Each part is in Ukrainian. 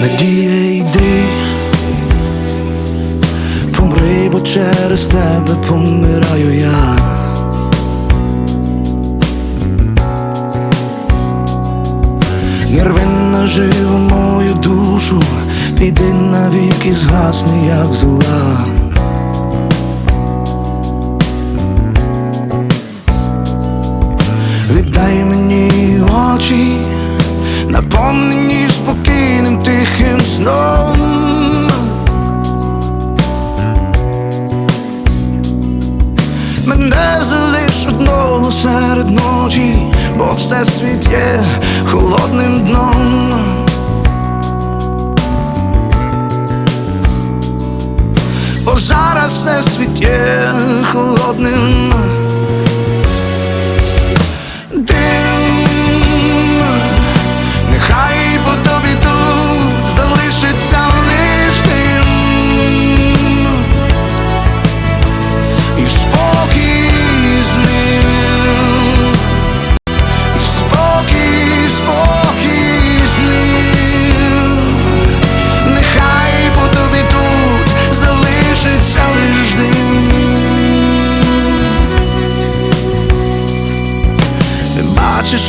Надія йди, помри, бо через тебе помираю я. Не рви мою душу, піди навіки, згасни, як зола. Мене залиш одного серед ночі, бо все світ є холодним дном. Бо зараз все світ є холодним.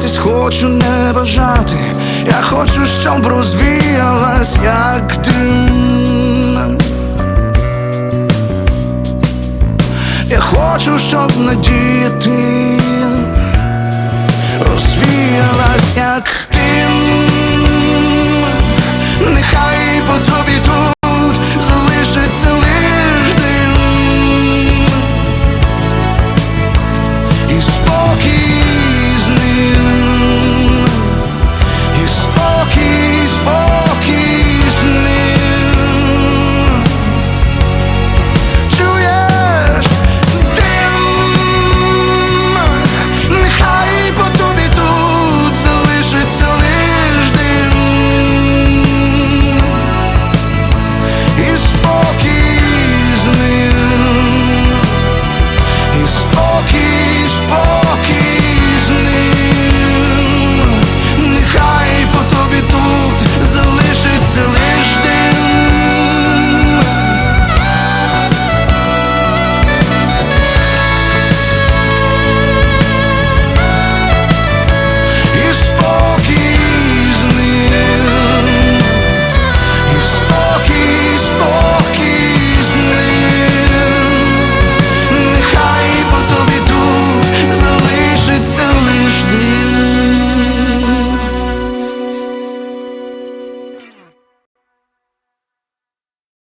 Боятись хочу не бажати, я хочу, щоб розвіялась, як дим Я хочу, щоб надіяти, розвіялась, як дим нехай по тобі тут залишиться лиш дим І спокій